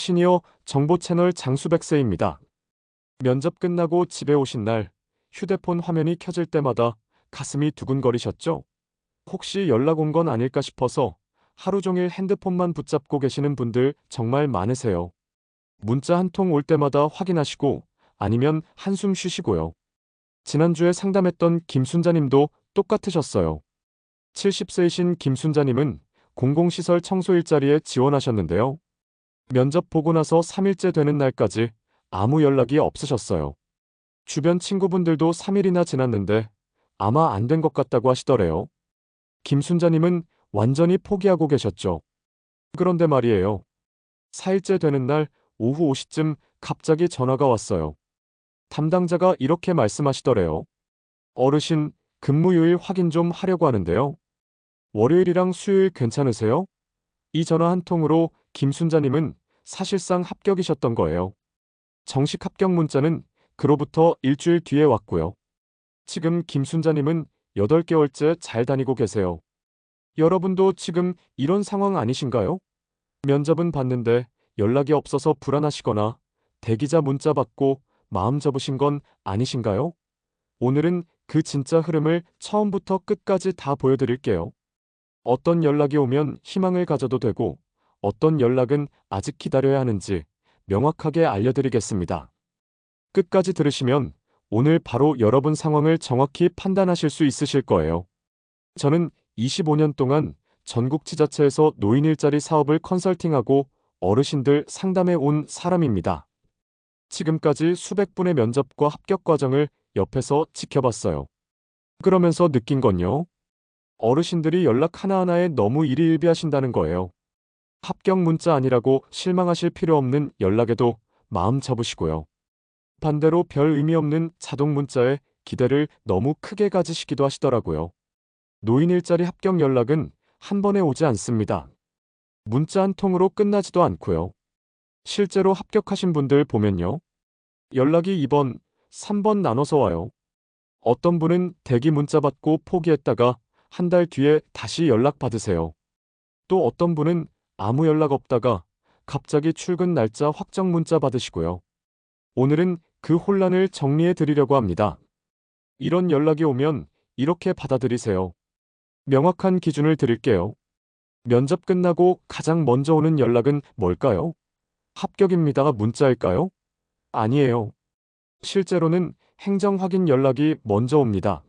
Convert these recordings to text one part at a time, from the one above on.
시니어 정보 채널 장수백세입니다. 면접 끝나고 집에 오신 날 휴대폰 화면이 켜질 때마다 가슴이 두근거리셨죠? 혹시 연락 온 건 아닐까 싶어서 하루 종일 핸드폰만 붙잡고 계시는 분들 정말 많으세요. 문자 한 통 올 때마다 확인하시고 아니면 한숨 쉬시고요. 지난주에 상담했던 김순자님도 똑같으셨어요. 70세이신 김순자님은 공공시설 청소 일자리에 지원하셨는데요. 면접 보고 나서 3일째 되는 날까지 아무 연락이 없으셨어요. 주변 친구분들도 3일이나 지났는데 아마 안 된 것 같다고 하시더래요. 김순자님은 완전히 포기하고 계셨죠. 그런데 말이에요. 4일째 되는 날 오후 5시쯤 갑자기 전화가 왔어요. 담당자가 이렇게 말씀하시더래요. 어르신, 근무요일 확인 좀 하려고 하는데요. 월요일이랑 수요일 괜찮으세요? 이 전화 한 통으로 김순자님은 사실상 합격이셨던 거예요. 정식 합격 문자는 그로부터 일주일 뒤에 왔고요. 지금 김순자님은 8개월째 잘 다니고 계세요. 여러분도 지금 이런 상황 아니신가요? 면접은 봤는데 연락이 없어서 불안하시거나 대기자 문자 받고 마음 접으신 건 아니신가요? 오늘은 그 진짜 흐름을 처음부터 끝까지 다 보여드릴게요. 어떤 연락이 오면 희망을 가져도 되고 어떤 연락은 아직 기다려야 하는지 명확하게 알려드리겠습니다. 끝까지 들으시면 오늘 바로 여러분 상황을 정확히 판단하실 수 있으실 거예요. 저는 25년 동안 전국 지자체에서 노인 일자리 사업을 컨설팅하고 어르신들 상담해 온 사람입니다. 지금까지 수백 분의 면접과 합격 과정을 옆에서 지켜봤어요. 그러면서 느낀 건요. 어르신들이 연락 하나하나에 너무 일희일비하신다는 거예요. 합격 문자 아니라고 실망하실 필요 없는 연락에도 마음 접으시고요. 반대로 별 의미 없는 자동 문자에 기대를 너무 크게 가지시기도 하시더라고요. 노인 일자리 합격 연락은 한 번에 오지 않습니다. 문자 한 통으로 끝나지도 않고요. 실제로 합격하신 분들 보면요. 연락이 2번, 3번 나눠서 와요. 어떤 분은 대기 문자 받고 포기했다가 한 달 뒤에 다시 연락 받으세요. 또 어떤 분은 아무 연락 없다가 갑자기 출근 날짜 확정 문자 받으시고요. 오늘은 그 혼란을 정리해 드리려고 합니다. 이런 연락이 오면 이렇게 받아들이세요. 명확한 기준을 드릴게요. 면접 끝나고 가장 먼저 오는 연락은 뭘까요? 합격입니다가 문자일까요? 아니에요. 실제로는 행정 확인 연락이 먼저 옵니다.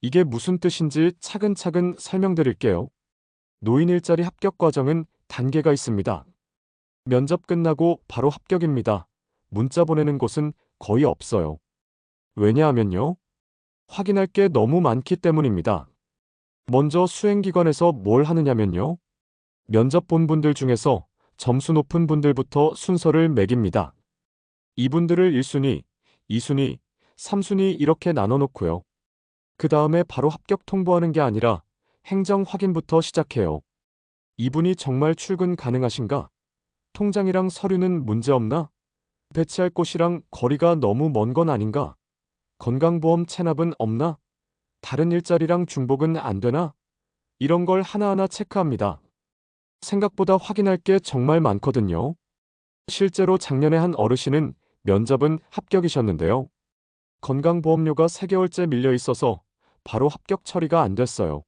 이게 무슨 뜻인지 차근차근 설명드릴게요. 노인 일자리 합격 과정은 단계가 있습니다. 면접 끝나고 바로 합격입니다. 문자 보내는 곳은 거의 없어요. 왜냐하면요. 확인할 게 너무 많기 때문입니다. 먼저 수행기관에서 뭘 하느냐면요. 면접 본 분들 중에서 점수 높은 분들부터 순서를 매깁니다. 이분들을 1순위, 2순위, 3순위 이렇게 나눠 놓고요. 그 다음에 바로 합격 통보하는 게 아니라 행정 확인부터 시작해요. 이분이 정말 출근 가능하신가? 통장이랑 서류는 문제 없나? 배치할 곳이랑 거리가 너무 먼 건 아닌가? 건강보험 체납은 없나? 다른 일자리랑 중복은 안 되나? 이런 걸 하나하나 체크합니다. 생각보다 확인할 게 정말 많거든요. 실제로 작년에 한 어르신은 면접은 합격이셨는데요. 건강보험료가 3개월째 밀려 있어서 바로 합격 처리가 안 됐어요.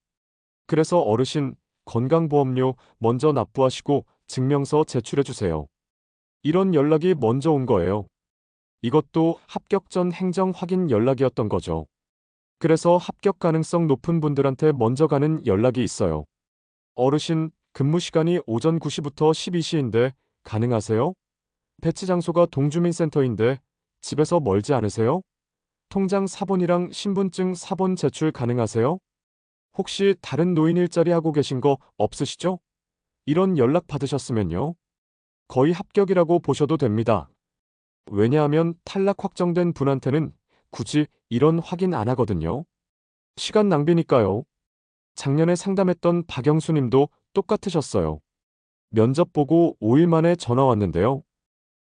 그래서 어르신 건강보험료 먼저 납부하시고 증명서 제출해 주세요. 이런 연락이 먼저 온 거예요. 이것도 합격 전 행정 확인 연락이었던 거죠. 그래서 합격 가능성 높은 분들한테 먼저 가는 연락이 있어요. 어르신, 근무 시간이 오전 9시부터 12시인데 가능하세요? 배치 장소가 동주민센터인데 집에서 멀지 않으세요? 통장 사본이랑 신분증 사본 제출 가능하세요? 혹시 다른 노인 일자리 하고 계신 거 없으시죠? 이런 연락 받으셨으면요. 거의 합격이라고 보셔도 됩니다. 왜냐하면 탈락 확정된 분한테는 굳이 이런 확인 안 하거든요. 시간 낭비니까요. 작년에 상담했던 박영수 님도 똑같으셨어요. 면접 보고 5일 만에 전화 왔는데요.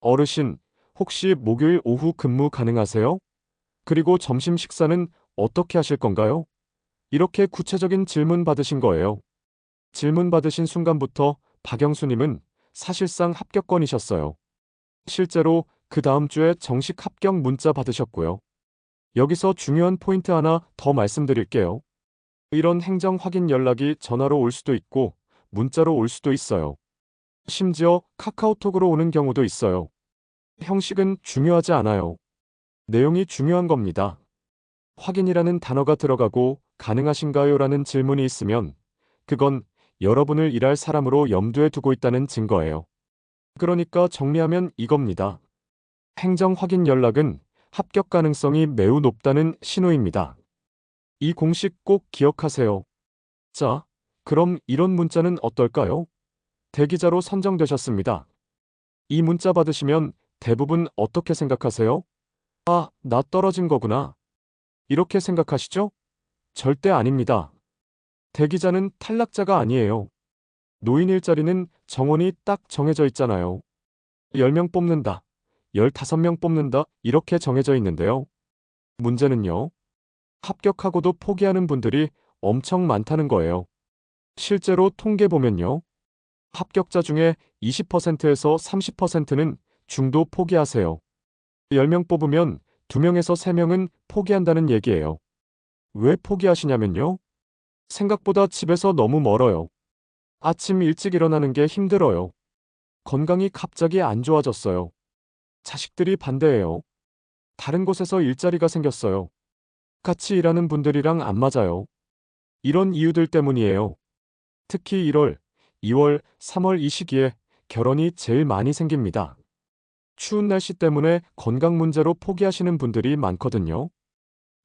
어르신, 혹시 목요일 오후 근무 가능하세요? 그리고 점심 식사는 어떻게 하실 건가요? 이렇게 구체적인 질문 받으신 거예요. 질문 받으신 순간부터 박영수님은 사실상 합격권이셨어요. 실제로 그 다음 주에 정식 합격 문자 받으셨고요. 여기서 중요한 포인트 하나 더 말씀드릴게요. 이런 행정 확인 연락이 전화로 올 수도 있고 문자로 올 수도 있어요. 심지어 카카오톡으로 오는 경우도 있어요. 형식은 중요하지 않아요. 내용이 중요한 겁니다. 확인이라는 단어가 들어가고 가능하신가요? 라는 질문이 있으면 그건 여러분을 일할 사람으로 염두에 두고 있다는 증거예요. 그러니까 정리하면 이겁니다. 행정 확인 연락은 합격 가능성이 매우 높다는 신호입니다. 이 공식 꼭 기억하세요. 자, 그럼 이런 문자는 어떨까요? 대기자로 선정되셨습니다. 이 문자 받으시면 대부분 어떻게 생각하세요? 아, 나 떨어진 거구나. 이렇게 생각하시죠? 절대 아닙니다. 대기자는 탈락자가 아니에요. 노인 일자리는 정원이 딱 정해져 있잖아요. 10명 뽑는다, 15명 뽑는다, 이렇게 정해져 있는데요. 문제는요. 합격하고도 포기하는 분들이 엄청 많다는 거예요. 실제로 통계 보면요. 합격자 중에 20%에서 30%는 중도 포기하세요. 10명 뽑으면 2명에서 3명은 포기한다는 얘기예요. 왜 포기하시냐면요. 생각보다 집에서 너무 멀어요. 아침 일찍 일어나는 게 힘들어요. 건강이 갑자기 안 좋아졌어요. 자식들이 반대해요. 다른 곳에서 일자리가 생겼어요. 같이 일하는 분들이랑 안 맞아요. 이런 이유들 때문이에요. 특히 1월, 2월, 3월 이 시기에 결혼이 제일 많이 생깁니다. 추운 날씨 때문에 건강 문제로 포기하시는 분들이 많거든요.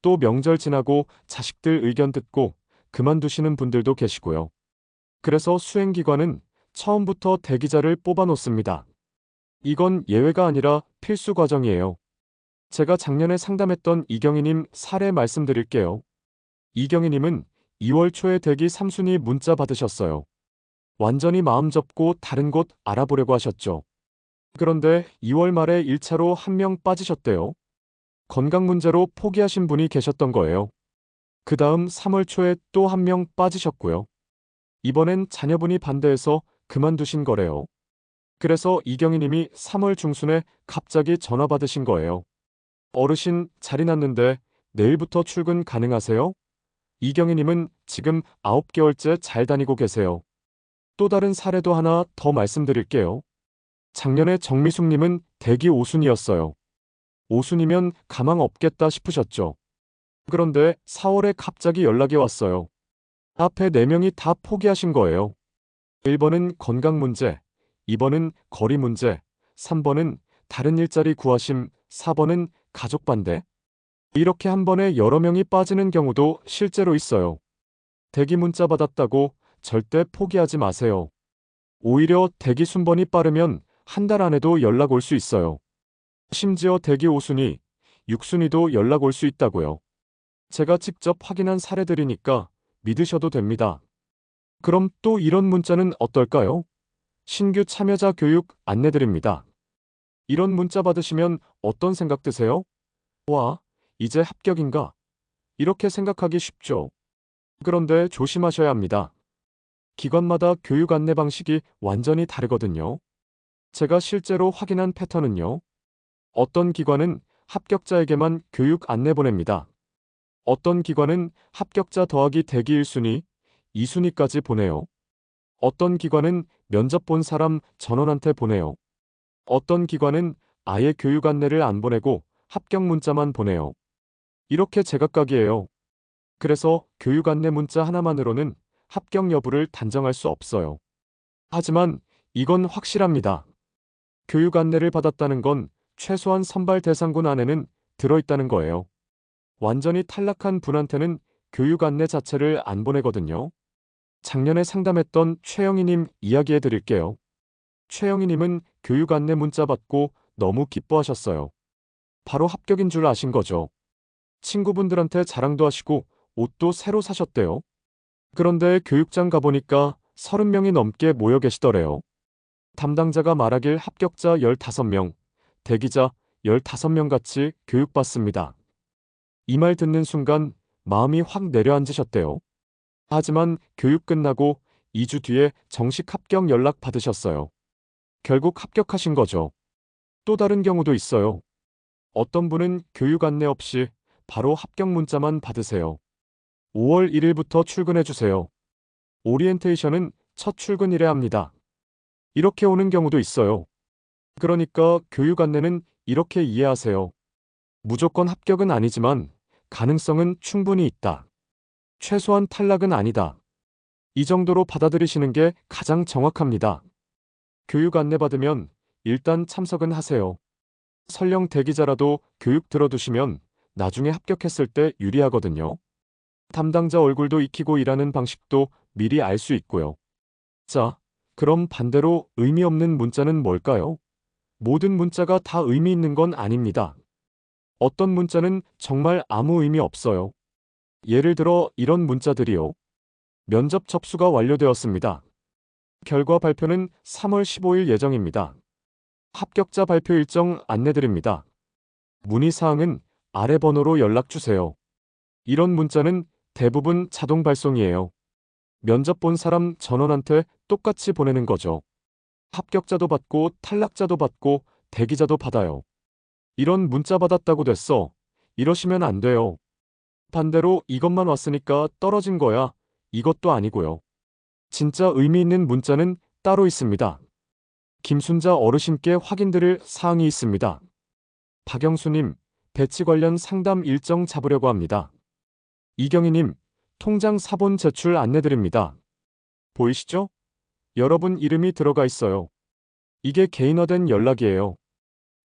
또 명절 지나고 자식들 의견 듣고 그만두시는 분들도 계시고요. 그래서 수행기관은 처음부터 대기자를 뽑아 놓습니다. 이건 예외가 아니라 필수 과정이에요. 제가 작년에 상담했던 이경희님 사례 말씀드릴게요. 이경희님은 2월 초에 대기 3순위 문자 받으셨어요. 완전히 마음 접고 다른 곳 알아보려고 하셨죠. 그런데 2월 말에 1차로 한 명 빠지셨대요. 건강 문제로 포기하신 분이 계셨던 거예요. 그 다음 3월 초에 또 한 명 빠지셨고요. 이번엔 자녀분이 반대해서 그만두신 거래요. 그래서 이경희 님이 3월 중순에 갑자기 전화 받으신 거예요. 어르신 자리 났는데 내일부터 출근 가능하세요? 이경희 님은 지금 9개월째 잘 다니고 계세요. 또 다른 사례도 하나 더 말씀드릴게요. 작년에 정미숙 님은 대기 5순이었어요. 5순이면 가망 없겠다 싶으셨죠. 그런데 4월에 갑자기 연락이 왔어요. 앞에 4명이 다 포기하신 거예요. 1번은 건강 문제, 2번은 거리 문제, 3번은 다른 일자리 구하심, 4번은 가족 반대. 이렇게 한 번에 여러 명이 빠지는 경우도 실제로 있어요. 대기 문자 받았다고 절대 포기하지 마세요. 오히려 대기 순번이 빠르면 한 달 안에도 연락 올 수 있어요. 심지어 대기 5순위, 6순위도 연락 올 수 있다고요. 제가 직접 확인한 사례들이니까 믿으셔도 됩니다. 그럼 또 이런 문자는 어떨까요? 신규 참여자 교육 안내드립니다. 이런 문자 받으시면 어떤 생각 드세요? 와, 이제 합격인가? 이렇게 생각하기 쉽죠. 그런데 조심하셔야 합니다. 기관마다 교육 안내 방식이 완전히 다르거든요. 제가 실제로 확인한 패턴은요. 어떤 기관은 합격자에게만 교육 안내 보냅니다. 어떤 기관은 합격자 더하기 대기 1순위, 2순위까지 보내요. 어떤 기관은 면접 본 사람 전원한테 보내요. 어떤 기관은 아예 교육 안내를 안 보내고 합격 문자만 보내요. 이렇게 제각각이에요. 그래서 교육 안내 문자 하나만으로는 합격 여부를 단정할 수 없어요. 하지만 이건 확실합니다. 교육 안내를 받았다는 건 최소한 선발 대상군 안에는 들어있다는 거예요. 완전히 탈락한 분한테는 교육 안내 자체를 안 보내거든요. 작년에 상담했던 최영희님 이야기해 드릴게요. 최영희님은 교육 안내 문자 받고 너무 기뻐하셨어요. 바로 합격인 줄 아신 거죠. 친구분들한테 자랑도 하시고 옷도 새로 사셨대요. 그런데 교육장 가보니까 30명이 넘게 모여 계시더래요. 담당자가 말하길 합격자 15명, 대기자 15명 같이 교육받습니다. 이 말 듣는 순간 마음이 확 내려앉으셨대요. 하지만 교육 끝나고 2주 뒤에 정식 합격 연락 받으셨어요. 결국 합격하신 거죠. 또 다른 경우도 있어요. 어떤 분은 교육 안내 없이 바로 합격 문자만 받으세요. 5월 1일부터 출근해 주세요. 오리엔테이션은 첫 출근이래 합니다. 이렇게 오는 경우도 있어요. 그러니까 교육 안내는 이렇게 이해하세요. 무조건 합격은 아니지만 가능성은 충분히 있다. 최소한 탈락은 아니다. 이 정도로 받아들이시는 게 가장 정확합니다. 교육 안내 받으면 일단 참석은 하세요. 설령 대기자라도 교육 들어두시면 나중에 합격했을 때 유리하거든요. 담당자 얼굴도 익히고 일하는 방식도 미리 알 수 있고요. 자, 그럼 반대로 의미 없는 문자는 뭘까요? 모든 문자가 다 의미 있는 건 아닙니다. 어떤 문자는 정말 아무 의미 없어요. 예를 들어 이런 문자들이요. 면접 접수가 완료되었습니다. 결과 발표는 3월 15일 예정입니다. 합격자 발표 일정 안내드립니다. 문의사항은 아래 번호로 연락주세요. 이런 문자는 대부분 자동 발송이에요. 면접 본 사람 전원한테 똑같이 보내는 거죠. 합격자도 받고 탈락자도 받고 대기자도 받아요. 이런 문자 받았다고 됐어. 이러시면 안 돼요. 반대로 이것만 왔으니까 떨어진 거야. 이것도 아니고요. 진짜 의미 있는 문자는 따로 있습니다. 김순자 어르신께 확인드릴 사항이 있습니다. 박영수님, 배치 관련 상담 일정 잡으려고 합니다. 이경희님, 통장 사본 제출 안내드립니다. 보이시죠? 여러분 이름이 들어가 있어요. 이게 개인화된 연락이에요.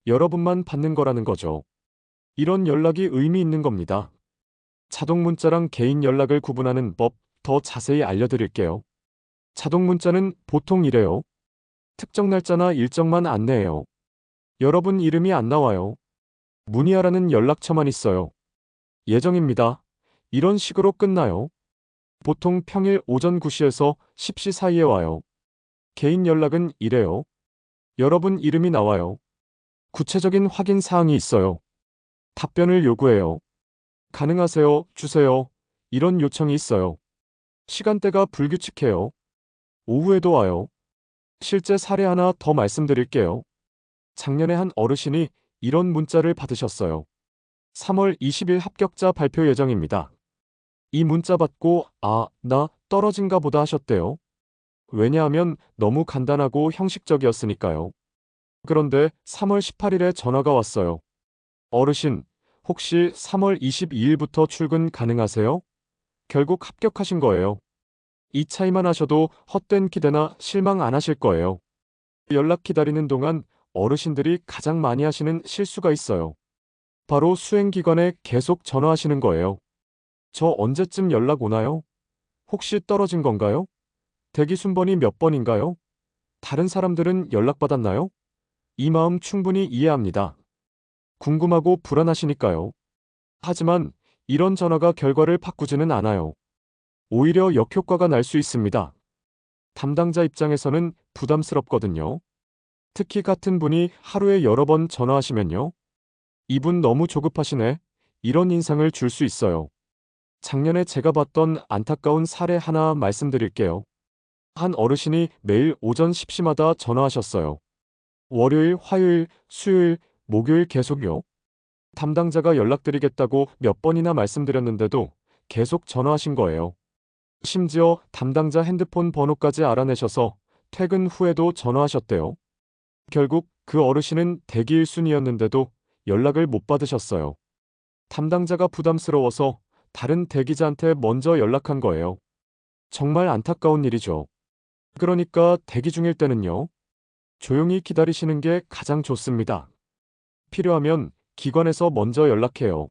여러분만 받는 거라는 거죠. 이런 연락이 의미 있는 겁니다. 자동 문자랑 개인 연락을 구분하는 법 더 자세히 알려드릴게요. 자동 문자는 보통 이래요. 특정 날짜나 일정만 안내해요. 여러분 이름이 안 나와요. 문의하라는 연락처만 있어요. 예정입니다. 이런 식으로 끝나요. 보통 평일 오전 9시에서 10시 사이에 와요. 개인 연락은 이래요. 여러분 이름이 나와요. 구체적인 확인 사항이 있어요. 답변을 요구해요. 가능하세요, 주세요. 이런 요청이 있어요. 시간대가 불규칙해요. 오후에도 와요. 실제 사례 하나 더 말씀드릴게요. 작년에 한 어르신이 이런 문자를 받으셨어요. 3월 20일 합격자 발표 예정입니다. 이 문자 받고 아, 나 떨어진가 보다 하셨대요. 왜냐하면 너무 간단하고 형식적이었으니까요. 그런데 3월 18일에 전화가 왔어요. 어르신, 혹시 3월 22일부터 출근 가능하세요? 결국 합격하신 거예요. 이 차이만 하셔도 헛된 기대나 실망 안 하실 거예요. 연락 기다리는 동안 어르신들이 가장 많이 하시는 실수가 있어요. 바로 수행기관에 계속 전화하시는 거예요. 저 언제쯤 연락 오나요? 혹시 떨어진 건가요? 대기 순번이 몇 번인가요? 다른 사람들은 연락받았나요? 이 마음 충분히 이해합니다. 궁금하고 불안하시니까요. 하지만 이런 전화가 결과를 바꾸지는 않아요. 오히려 역효과가 날 수 있습니다. 담당자 입장에서는 부담스럽거든요. 특히 같은 분이 하루에 여러 번 전화하시면요. 이분 너무 조급하시네. 이런 인상을 줄 수 있어요. 작년에 제가 봤던 안타까운 사례 하나 말씀드릴게요. 한 어르신이 매일 오전 10시마다 전화하셨어요. 월요일, 화요일, 수요일, 목요일 계속요. 담당자가 연락드리겠다고 몇 번이나 말씀드렸는데도 계속 전화하신 거예요. 심지어 담당자 핸드폰 번호까지 알아내셔서 퇴근 후에도 전화하셨대요. 결국 그 어르신은 대기 1순위였는데도 연락을 못 받으셨어요. 담당자가 부담스러워서 다른 대기자한테 먼저 연락한 거예요. 정말 안타까운 일이죠. 그러니까 대기 중일 때는요. 조용히 기다리시는 게 가장 좋습니다. 필요하면 기관에서 먼저 연락해요.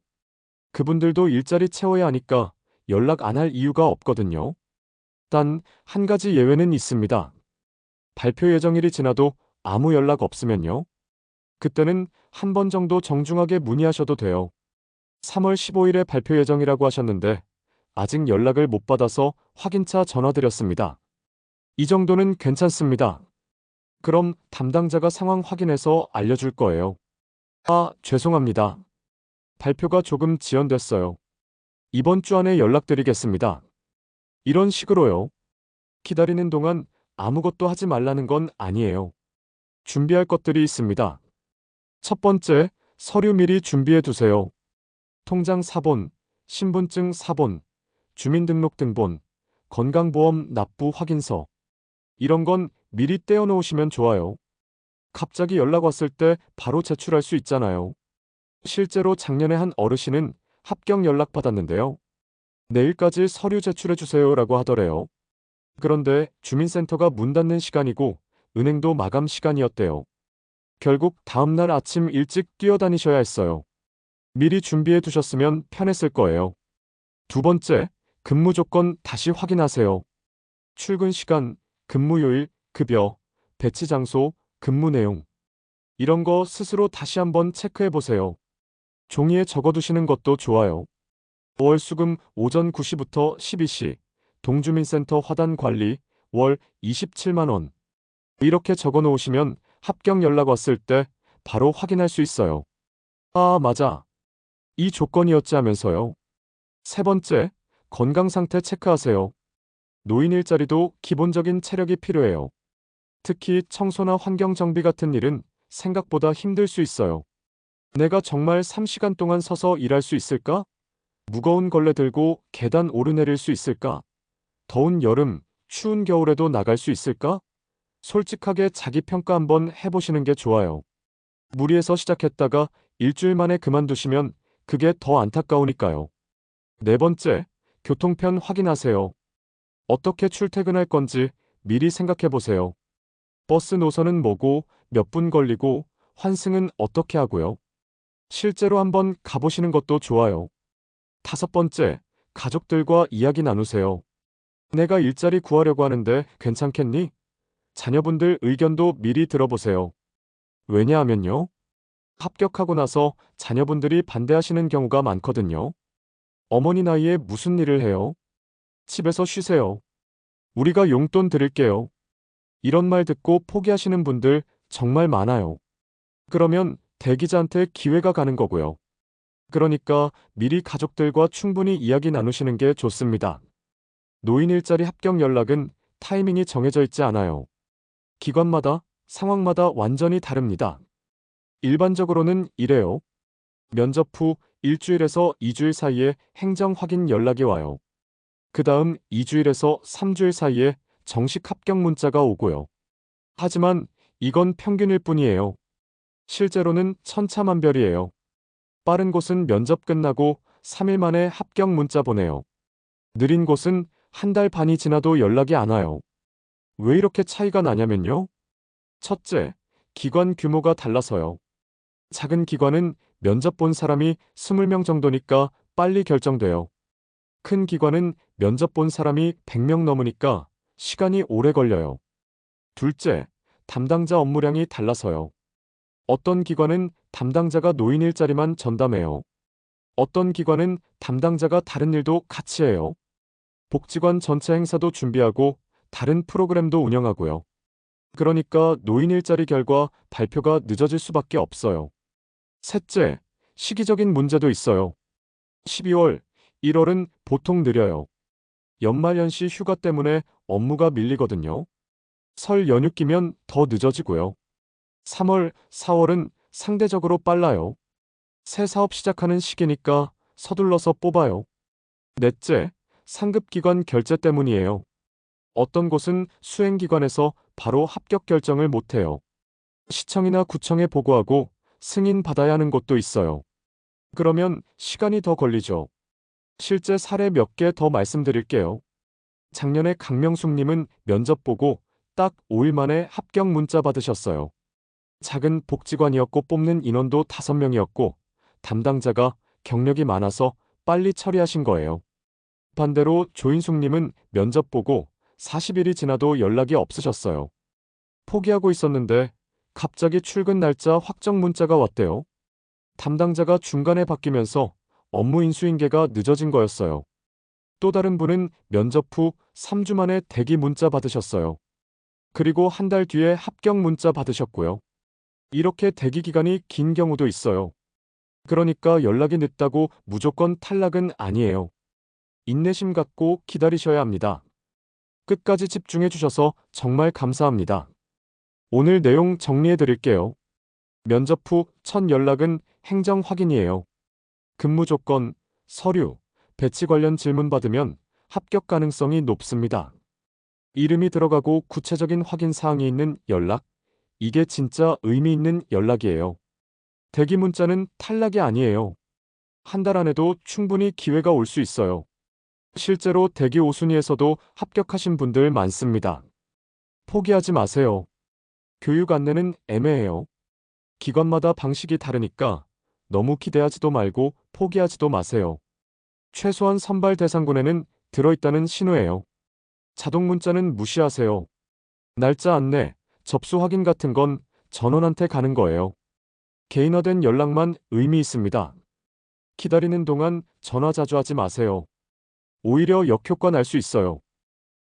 그분들도 일자리 채워야 하니까 연락 안 할 이유가 없거든요. 단 한 가지 예외는 있습니다. 발표 예정일이 지나도 아무 연락 없으면요. 그때는 한 번 정도 정중하게 문의하셔도 돼요. 3월 15일에 발표 예정이라고 하셨는데 아직 연락을 못 받아서 확인차 전화드렸습니다. 이 정도는 괜찮습니다. 그럼 담당자가 상황 확인해서 알려줄 거예요. 아, 죄송합니다. 발표가 조금 지연됐어요. 이번 주 안에 연락드리겠습니다. 이런 식으로요. 기다리는 동안 아무것도 하지 말라는 건 아니에요. 준비할 것들이 있습니다. 첫 번째, 서류 미리 준비해 두세요. 통장 사본, 신분증 사본, 주민등록등본, 건강보험 납부 확인서. 이런 건 미리 떼어 놓으시면 좋아요. 갑자기 연락 왔을 때 바로 제출할 수 있잖아요. 실제로 작년에 한 어르신은 합격 연락 받았는데요. 내일까지 서류 제출해 주세요 라고 하더래요. 그런데 주민센터가 문 닫는 시간이고 은행도 마감 시간이었대요. 결국 다음날 아침 일찍 뛰어다니셔야 했어요. 미리 준비해 두셨으면 편했을 거예요. 두 번째, 근무 조건 다시 확인하세요. 출근 시간, 근무 요일, 급여, 배치 장소, 근무 내용. 이런 거 스스로 다시 한번 체크해 보세요. 종이에 적어 두시는 것도 좋아요. 5월 수금 오전 9시부터 12시, 동주민센터 화단 관리, 월 27만 원. 이렇게 적어 놓으시면 합격 연락 왔을 때 바로 확인할 수 있어요. 아, 맞아. 이 조건이었지 하면서요. 세 번째, 건강 상태 체크하세요. 노인 일자리도 기본적인 체력이 필요해요. 특히 청소나 환경 정비 같은 일은 생각보다 힘들 수 있어요. 내가 정말 3시간 동안 서서 일할 수 있을까? 무거운 걸레 들고 계단 오르내릴 수 있을까? 더운 여름, 추운 겨울에도 나갈 수 있을까? 솔직하게 자기 평가 한번 해보시는 게 좋아요. 무리해서 시작했다가 일주일 만에 그만두시면 그게 더 안타까우니까요. 네 번째, 교통편 확인하세요. 어떻게 출퇴근할 건지 미리 생각해 보세요. 버스 노선은 뭐고 몇 분 걸리고 환승은 어떻게 하고요. 실제로 한번 가보시는 것도 좋아요. 다섯 번째, 가족들과 이야기 나누세요. 내가 일자리 구하려고 하는데 괜찮겠니? 자녀분들 의견도 미리 들어보세요. 왜냐하면요. 합격하고 나서 자녀분들이 반대하시는 경우가 많거든요. 어머니 나이에 무슨 일을 해요? 집에서 쉬세요. 우리가 용돈 드릴게요. 이런 말 듣고 포기하시는 분들 정말 많아요. 그러면 대기자한테 기회가 가는 거고요. 그러니까 미리 가족들과 충분히 이야기 나누시는 게 좋습니다. 노인 일자리 합격 연락은 타이밍이 정해져 있지 않아요. 기관마다, 상황마다 완전히 다릅니다. 일반적으로는 이래요. 면접 후 일주일에서 2주일 사이에 행정 확인 연락이 와요. 그 다음 2주일에서 3주일 사이에 정식 합격 문자가 오고요. 하지만 이건 평균일 뿐이에요. 실제로는 천차만별이에요. 빠른 곳은 면접 끝나고 3일 만에 합격 문자 보내요. 느린 곳은 한 달 반이 지나도 연락이 안 와요. 왜 이렇게 차이가 나냐면요. 첫째, 기관 규모가 달라서요. 작은 기관은 면접 본 사람이 20명 정도니까 빨리 결정돼요. 큰 기관은 면접 본 사람이 100명 넘으니까 시간이 오래 걸려요. 둘째, 담당자 업무량이 달라서요. 어떤 기관은 담당자가 노인 일자리만 전담해요. 어떤 기관은 담당자가 다른 일도 같이 해요. 복지관 전체 행사도 준비하고 다른 프로그램도 운영하고요. 그러니까 노인 일자리 결과 발표가 늦어질 수밖에 없어요. 셋째, 시기적인 문제도 있어요. 12월, 1월은 보통 느려요. 연말연시 휴가 때문에 업무가 밀리거든요. 설 연휴 끼면 더 늦어지고요. 3월, 4월은 상대적으로 빨라요. 새 사업 시작하는 시기니까 서둘러서 뽑아요. 넷째, 상급기관 결제 때문이에요. 어떤 곳은 수행기관에서 바로 합격 결정을 못해요. 시청이나 구청에 보고하고 승인 받아야 하는 곳도 있어요. 그러면 시간이 더 걸리죠. 실제 사례 몇 개 더 말씀드릴게요. 작년에 강명숙님은 면접 보고 딱 5일 만에 합격 문자 받으셨어요. 작은 복지관이었고 뽑는 인원도 5명이었고 담당자가 경력이 많아서 빨리 처리하신 거예요. 반대로 조인숙님은 면접 보고 40일이 지나도 연락이 없으셨어요. 포기하고 있었는데 갑자기 출근 날짜 확정 문자가 왔대요. 담당자가 중간에 바뀌면서 업무 인수인계가 늦어진 거였어요. 또 다른 분은 면접 후 3주 만에 대기 문자 받으셨어요. 그리고 한 달 뒤에 합격 문자 받으셨고요. 이렇게 대기 기간이 긴 경우도 있어요. 그러니까 연락이 늦다고 무조건 탈락은 아니에요. 인내심 갖고 기다리셔야 합니다. 끝까지 집중해 주셔서 정말 감사합니다. 오늘 내용 정리해 드릴게요. 면접 후 첫 연락은 행정 확인이에요. 근무 조건, 서류, 배치 관련 질문 받으면 합격 가능성이 높습니다. 이름이 들어가고 구체적인 확인 사항이 있는 연락, 이게 진짜 의미 있는 연락이에요. 대기 문자는 탈락이 아니에요. 한 달 안에도 충분히 기회가 올 수 있어요. 실제로 대기 5순위에서도 합격하신 분들 많습니다. 포기하지 마세요. 교육 안내는 애매해요. 기관마다 방식이 다르니까 너무 기대하지도 말고 포기하지도 마세요. 최소한 선발 대상군에는 들어있다는 신호예요. 자동 문자는 무시하세요. 날짜 안내, 접수 확인 같은 건 전원한테 가는 거예요. 개인화된 연락만 의미 있습니다. 기다리는 동안 전화 자주 하지 마세요. 오히려 역효과 날 수 있어요.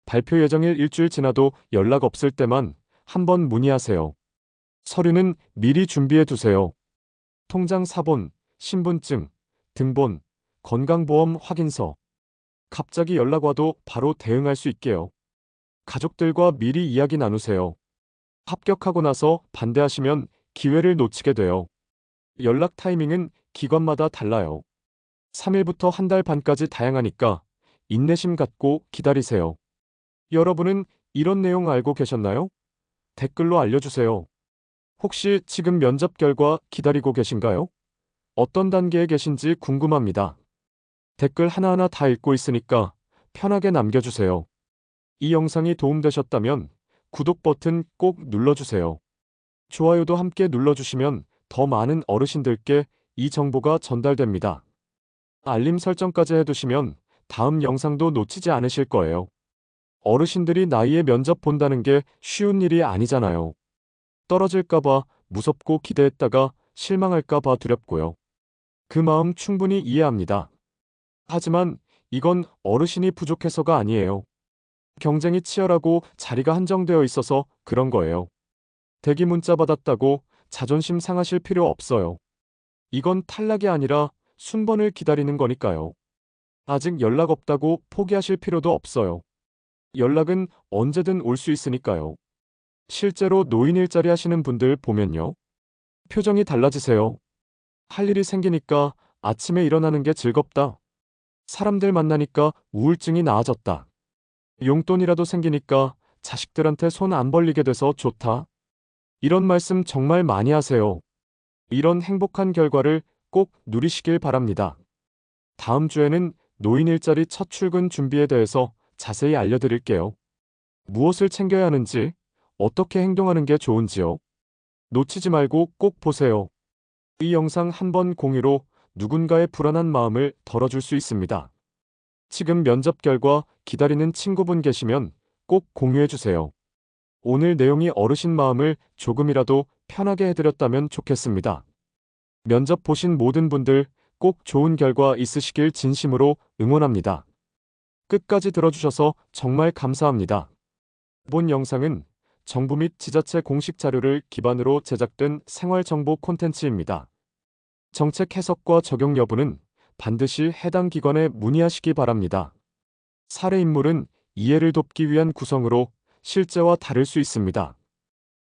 발표 예정일 일주일 지나도 연락 없을 때만 한번 문의하세요. 서류는 미리 준비해 두세요. 통장 사본, 신분증, 등본, 건강보험 확인서. 갑자기 연락 와도 바로 대응할 수 있게요. 가족들과 미리 이야기 나누세요. 합격하고 나서 반대하시면 기회를 놓치게 돼요. 연락 타이밍은 기관마다 달라요. 3일부터 한 달 반까지 다양하니까 인내심 갖고 기다리세요. 여러분은 이런 내용 알고 계셨나요? 댓글로 알려주세요. 혹시 지금 면접 결과 기다리고 계신가요? 어떤 단계에 계신지 궁금합니다. 댓글 하나하나 다 읽고 있으니까 편하게 남겨주세요. 이 영상이 도움되셨다면 구독 버튼 꼭 눌러주세요. 좋아요도 함께 눌러주시면 더 많은 어르신들께 이 정보가 전달됩니다. 알림 설정까지 해두시면 다음 영상도 놓치지 않으실 거예요. 어르신들이 나이에 면접 본다는 게 쉬운 일이 아니잖아요. 떨어질까봐 무섭고 기대했다가 실망할까봐 두렵고요. 그 마음 충분히 이해합니다. 하지만 이건 어르신이 부족해서가 아니에요. 경쟁이 치열하고 자리가 한정되어 있어서 그런 거예요. 대기 문자 받았다고 자존심 상하실 필요 없어요. 이건 탈락이 아니라 순번을 기다리는 거니까요. 아직 연락 없다고 포기하실 필요도 없어요. 연락은 언제든 올 수 있으니까요. 실제로 노인 일자리 하시는 분들 보면요. 표정이 달라지세요. 할 일이 생기니까 아침에 일어나는 게 즐겁다. 사람들 만나니까 우울증이 나아졌다. 용돈이라도 생기니까 자식들한테 손 안 벌리게 돼서 좋다. 이런 말씀 정말 많이 하세요. 이런 행복한 결과를 꼭 누리시길 바랍니다. 다음 주에는 노인 일자리 첫 출근 준비에 대해서 자세히 알려드릴게요. 무엇을 챙겨야 하는지, 어떻게 행동하는 게 좋은지요. 놓치지 말고 꼭 보세요. 이 영상 한번 공유로 누군가의 불안한 마음을 덜어줄 수 있습니다. 지금 면접 결과 기다리는 친구분 계시면 꼭 공유해주세요. 오늘 내용이 어르신 마음을 조금이라도 편하게 해드렸다면 좋겠습니다. 면접 보신 모든 분들 꼭 좋은 결과 있으시길 진심으로 응원합니다. 끝까지 들어주셔서 정말 감사합니다. 본 영상은 정부 및 지자체 공식 자료를 기반으로 제작된 생활정보 콘텐츠입니다. 정책 해석과 적용 여부는 반드시 해당 기관에 문의하시기 바랍니다. 사례 인물은 이해를 돕기 위한 구성으로 실제와 다를 수 있습니다.